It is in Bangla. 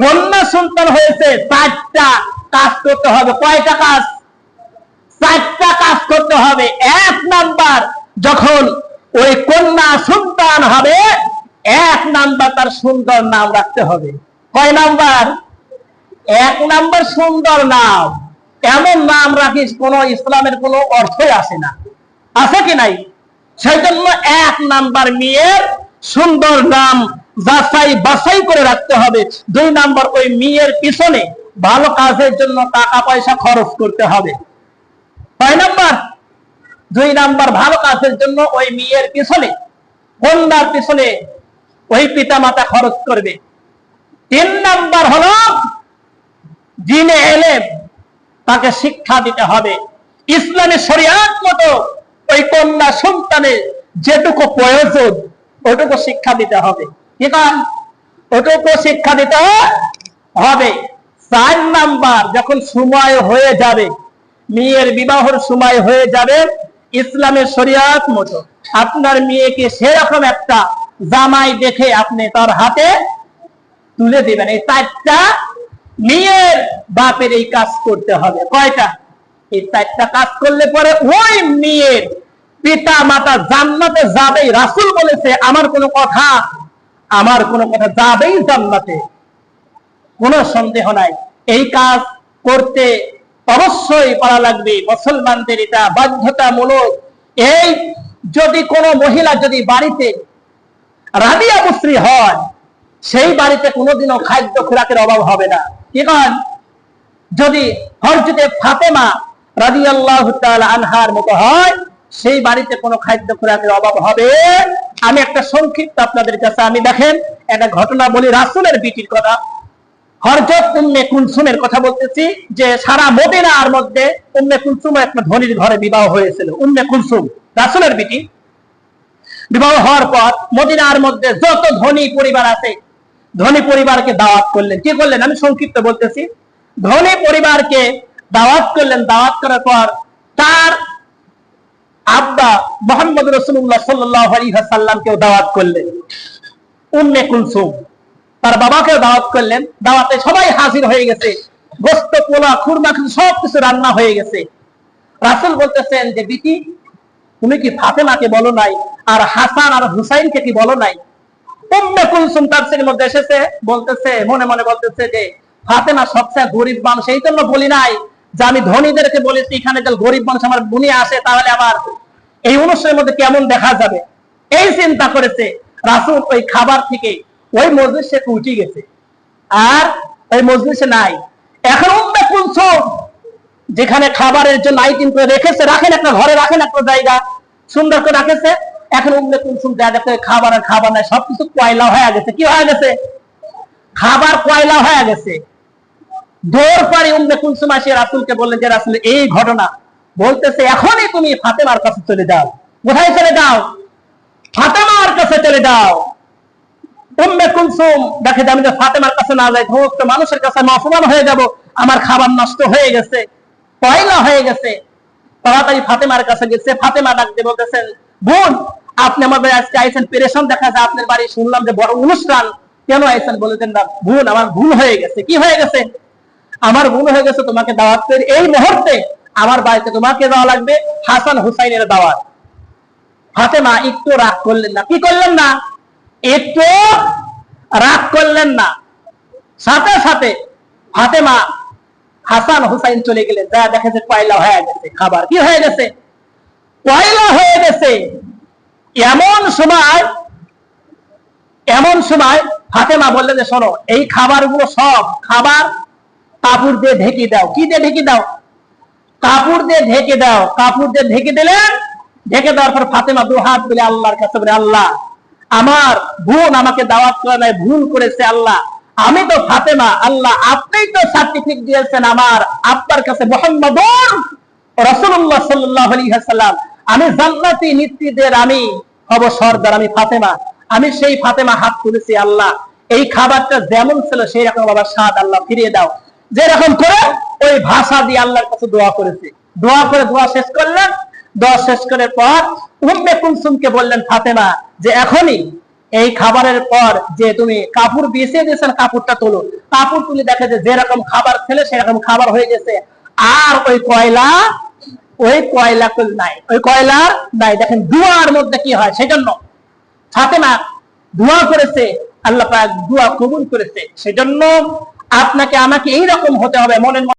কন্যা সন্তান হয়েছে, চারটা কাজ করতে হবে। কয়টা কাজ? চারটা কাজ করতে হবে। এক নাম্বার, যখন ওই কন্যা সন্তান হবে, এক নাম্বার তার সুন্দর নাম রাখতে হবে। কয় নাম্বার? এক নাম্বার সুন্দর নাম। এমন নাম রাখিস, কোন ইসলামের কোনো অর্থই আসে না। আছে কি নাই? সেই জন্য এক নাম্বার মেয়ের সুন্দর নাম যাচাই বাছাই করে রাখতে হবে। দুই নাম্বার, ওই মেয়ের পিছনে ভালো কাজের জন্য টাকা পয়সা খরচ করতে হবে। ছয় নাম্বার, দুই নাম্বার, ভালো কাজের জন্য ওই মেয়ের পিছনে, কন্যার পিছনে ওই পিতা মাতা খরচ করবে। তিন নাম্বার হলো দিনে এলে তাকে শিক্ষা দিতে হবে। ইসলামের শরিয়াত মতো ওই কন্যা সন্তানের যেটুকু প্রয়োজন, ওটুকু শিক্ষা দিতে হবে। শিক্ষা দিতে হবে। চার নাম্বার, যখন সময় হয়ে যাবে, মেয়ের বিবাহর সময় হয়ে যাবে, ইসলামের শরিয়াত মতো। আপনার মেয়েকে সেরকম একটা জামাই দেখে আপনি তার হাতে তুলে দিবেন। এই চারটা মেয়ের বাপের এই কাজ করতে হবে। কয়টা? এই চারটা কাজ করলে পরে ওই মেয়ের পিতা মাতা জান্নাতে যাবেই। রাসুল বলেছে, আমার কোনো কথা আমার কোনো কথা যাবেই জান্নাতে। কোনো সন্দেহ নাই। এই কাজ করতে অবশ্যই পারা লাগবে। মুসলমানদের এটা বাধ্যতামূলক। এই যদি কোনো মহিলা যদি বাড়িতে রাবিয়া মুসরি হয়, সেই বাড়িতে কোনোদিনও খাদ্য খোরাকের অভাব হবে না। কারণ যদি হরজতে ফাতেমা রাজি আল্লাহ আনহার মতো হয়, সেই বাড়িতে কোনো খাদ্য খোরাকের অভাব হবে আমি একটা সংক্ষিপ্ত আপনাদের কাছে আমি দেখেন, একটা ঘটনা বলি রাসুলের বিটির কথা। হরজত উম্মে কুলসুমের কথা বলতেছি, যে সারা মদিনার মধ্যে উম্মে কুলসুমের একটা ধনির ঘরে বিবাহ হয়েছিল। উম্মে কুলসুম, রাসুলের বিটি। বিবাহ হওয়ার পর মদিনার মধ্যে যত ধনী পরিবার আছে, ধনী পরিবারকে দাওয়াত করলেন। কি করলেন? আমি সংক্ষিপ্ত বলতেছি। ধনী পরিবারকে দাওয়াত করলেন। দাওয়াত করার পর তার আব্বা মোহাম্মদ রসুল্লাহ সাল্লাহ সাল্লামকেও দাওয়াত করলেন। উম্মে কুলসুম, তার বাবাকেও দাওয়াত করলেন। দাওয়াতে সবাই হাজির হয়ে গেছে। গোস্ত, পোলা, খুরমা সব কিছু রান্না হয়ে গেছে। রাসুল বলতেছেন যে বিটি তুমি কি ফাতেমাকে বলো নাই? আর হাসান আর হুসাইনকে কি বলো নাই? উম্মে কুলসুম তাফসীরের মধ্যে এসেছে, বলতেছে, মনে মনে বলতেছে যে, ফাতেমা সবচেয়ে গরিব মানুষ, এই জন্য বলি নাই। যে আমি ধনীদেরকে বলেছি, এখানে যে গরিব মানুষ আমার বুনি আসে তাহলে আবার এই অনুষ্ঠানের মধ্যে কেমন দেখা যাবে? এই চিন্তা করেছে রাসুল ওই খাবার থেকে, ওই মজলিসে উঠে গেছে। আর ওই মজলিসে নাই। এখন যেখানে খাবারের জন্য আইটেম করে রেখেছে, রাখেন একটা ঘরে, রাখেন একটা জায়গা, সুন্দর করে রাখেছে। এখন উম্মে কুলসুম দেখে খাবার আর খাবার নাই, সবকিছু কয়লা হয়ে গেছে। কি হয়ে গেছে? খাবার কয়লা হয়ে গেছে। দৌড় পারি কুলসুম রাসুলকে বললেন, যে রাসুল, এই ঘটনা বলতেছে, এখনই তুমি ফাতেমার কাছে চলে যাও। কোথায় চলে যাও? ফাতেমার কাছে চলে যাও। উম্মে কুলসুম, দেখে যে আমি যে ফাতেমার কাছে না যাই মানুষের কাছে অপমান হয়ে যাব, আমার খাবার নষ্ট হয়ে গেছে, পয়লা হয়ে গেছে। তাড়াতাড়ি ফাতেমার কাছে গেছে ফাতেমা ডাকতে বলতেছেন বোন, আপনি আমাদের আজকে আইসেন পেরেশন দেখা যায়, আপনার বাড়ি শুনলাম যে বড় অনুষ্ঠান। কেন আইসেন বলেছেন না, বোন, আমার ভুল হয়ে গেছে। কি হয়ে গেছে? আমার ভুল হয়ে গেছে, তোমাকে দাওয়াত এই মুহূর্তে আমার বাড়িতে তোমাকে দেওয়া লাগবে হাসান হুসাইনের দাওয়াত। ফাতেমা, একটু রাগ করলেন না। কি করলেন না? একটু রাগ করলেন না। সাথে সাথে ফাতেমা, হাসান হুসাইন চলে গেলেন। যা দেখে যে কয়লা হয়ে গেছে। খাবার কি হয়ে গেছে? কয়লা হয়ে গেছে। এমন সময় এমন সময় ফাতেমা বললেন যে, শোনো, এই খাবারগুলো সব খাবার কাপড় দিয়ে ঢেকে দাও। কি দিয়ে ঢেকে দাও? কাপড় দিয়ে ঢেকে দাও। কাপড় দিয়ে ঢেকে দিলেন। ঢেকে দেওয়ার পর ফাতেমা দু হাত তুলে আল্লাহর কাছে বলে, আল্লাহ, আমার বোন আমাকে দাওয়াত করে নাই, ভুল করেছে আল্লাহ। আমি তো ফাতেমা, আল্লাহ আপনি তো সার্টিফিকেট দিয়েছেন আমার আপনার কাছে মোহাম্মদ রসুল্লাহ সাল্লাহ আলী হাসাল্লাম আমি জান্নাতি নেত্রীদের আমি হব সর্দার, আমি ফাতেমা। আমি সেই ফাতেমা হাত তুলেছি, আল্লাহ। এই খাবারটা যেমন ছিল, সেই রকম বাবা স্বাদ, আল্লাহ, ফিরিয়ে দাও। যেরকম করে ওই ভাষা দিয়ে আল্লাহর কাছে দোয়া করেছে। দোয়া করে দোয়া শেষ করলেন। দোয়া শেষ করার পর উম্মে কুলসুমকে বললেন, ফাতেমা, যে এখনই এই খাবারের পর যে তুমি কাপড় বেছে দিয়েছেন, কাপড়টা তোলো। কাপড় তুলে দেখে যে যেরকম খাবার খেলে সেরকম খাবার হয়ে গেছে। আর ওই কয়লা ওই কয়লা কই নাই? ওই কয়লা নাই। দেখেন দুয়ার মধ্যে কি হয়? সেজন্য ফাতেমা দোয়া করেছে। আল্লাহ দোয়া কবুল করেছে। সেজন্য আপনাকে আমাকে এইরকম হতে হবে মনের